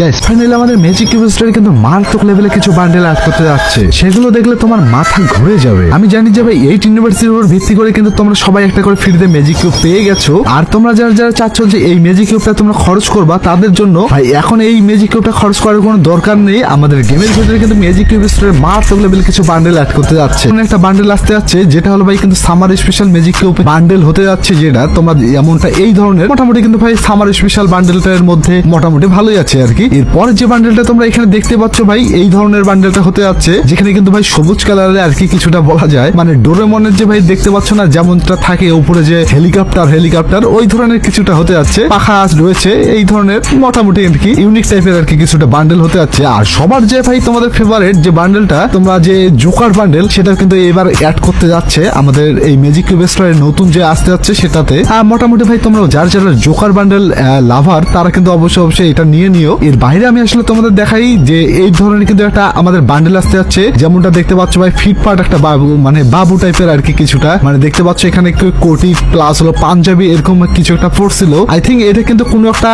Guys finally আমাদের magic cube স্টোরে কিন্তু মারাত্মক লেভেলে কিছু বান্ডেল অ্যাড করতে যাচ্ছে। সেগুলো দেখলে তোমার মাথা ঘুরে যাবে। আমি জানি যে ভাই এইট ইউনিভার্সিটির উপর ভিত্তি করে কিন্তু তোমরা সবাই একটা করে ফ্রিতে ম্যাজিক কিউব পেয়ে গেছো। আর তোমরা যারা যারা চাচ্ছ যে এই ম্যাজিক কিউবটা তোমরা খরচ করবা, তাদের জন্য ভাই এখন এই ম্যাজিক কিউবটা খরচ করার কোনো দরকার নেই। আমাদের গেমের ভিতরে কিন্তু ম্যাজিক কিউব স্টোরে মারাত্মক লেভেলে কিছু বান্ডেল অ্যাড করতে যাচ্ছে। একটা বান্ডেল আসতে যাচ্ছে, যেটা হলো ভাই কিন্তু summer special magic cube bundle হতে যাচ্ছে, যেটা তোমরা এমনটা এই ধরনের। মোটামুটি কিন্তু ভাই সামার স্পেশাল বান্ডেলটার মধ্যে মোটামুটি ভালোই আছে আর কি। এরপরে যে বান্ডেলটা তোমরা এখানে দেখতে পাচ্ছ ভাই, এই ধরনের বান্ডেলটা হতে যাচ্ছে, যেখানে কিন্তু ভাই সবুজ কালারের আর কি কিছুটা বলা যায়। মানে ডোরেমনের যে ভাই দেখতে পাচ্ছ না, যেমনটা থাকে উপরে যে হেলিকপ্টার হেলিকপ্টার ওই ধরনের কিছুটা হতে যাচ্ছে। পাখা রয়েছে, এই ধরনের মোটামুটি আর কি ইউনিক টাইপের আর কি কিছুটা বান্ডেল হতে যাচ্ছে। আর সবার যে ভাই তোমাদের ফেভারিট যে বান্ডেলটা তোমরা যে জোকার বান্ডেল সেটা কিন্তু এবার অ্যাড করতে যাচ্ছে। আমাদের এই ম্যাজিক কিউব স্টোরের নতুন যে আসতে যাচ্ছে, সেটাতে। আর মোটামুটি ভাই তোমরা যার যারা জোকার বান্ডেল লাভার তারা কিন্তু অবশ্যই অবশ্যই এটা নিয়ে নিও। এর বাইরে আমি আসলে তোমাদের দেখাই যে এই ধরনের কিন্তু একটা আমাদের বান্ডেল আসতে যাচ্ছে। যেমনটা দেখতে পাচ্ছ ভাই ফিটপাট একটা বাবু মানে বাবু টাইপের আর কি কিছুটা। মানে দেখতে পাচ্ছ এখানে কোটি প্লাস হলো পাঞ্জাবি, এরকম কিছু একটা পড়ছিল আই থিঙ্ক এটা কিন্তু কোনো একটা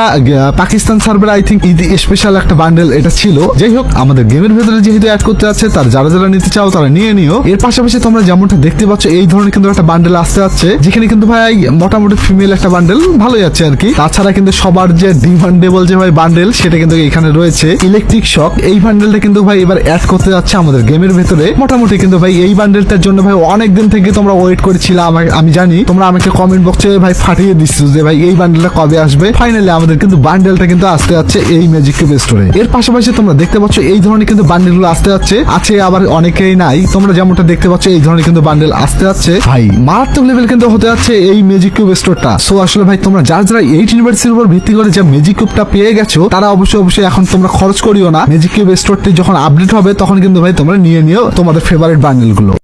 Pakistan server I think Eid special একটা বান্ডেল এটা ছিল। যাই হোক, আমাদের গেমের ভেতরে যেহেতু অ্যাড করতে যাচ্ছে, তার যারা যারা নিতে চাও তারা নিয়ে নিও। এর পাশাপাশি তোমরা যেমনটা দেখতে পাচ্ছ, এই ধরনের কিন্তু একটা বান্ডেল আসতে যাচ্ছে। যেখানে কিন্তু ভাই, মোটামুটি ফিমেল একটা বান্ডেল ভালোই আছে আর কি। তাছাড়া কিন্তু সবার যে ডিমান্ডেবল যে ভাই বান্ডেল সেটা কিন্তু এখানে রয়েছে ইলেকট্রিক শক এই বান্ডেলটা কিন্তু ভাই এবার অ্যাড করতে যাচ্ছে আমাদের গেমের ভেতরে। মোটামুটি কিন্তু ভাই এই বান্ডেলটার জন্য ভাই অনেক দিন থেকে তোমরা ওয়েট করেছিলে আমি জানি। তোমরা আমাকে কমেন্ট বক্সে ভাই ফাটিয়ে দিচ্ছ যে ভাই এই বান্ডেলটা কবে আসবে। ফাইনালি আমাদের কিন্তু বান্ডেলটা কিন্তু আসতে যাচ্ছে এই ম্যাজিক কিউব স্টোরে এর পাশাপাশি তোমরা দেখতে পাচ্ছ এই ধরনের কিন্তু বান্ডেলগুলো আসতে যাচ্ছে। আছে আবার অনেকেই নাই। তোমরা যেমনটা দেখতে পাচ্ছ এই ধরনের কিন্তু বান্ডেল আসতে যাচ্ছে। ভাই, মারাত্মক লেভেল কিন্তু হতে যাচ্ছে এই ম্যাজিক কিউব স্টোরটা সো আসলে ভাই, তোমরা যারা যারা এইট ইউনিভার্সিটির উপর ভিত্তি করে যে ম্যাজিক কিউবটা পেয়ে গেছো, তারা অবশ্যই অবশ্যই, এখন তোমরা খরচ করিও না। ম্যাজিক কিউব স্টোরটি যখন আপডেট হবে, তখন কিন্তু ভাই তোমরা নিয়ে নিও তোমাদের ফেভারিট বান্ডেলগুলো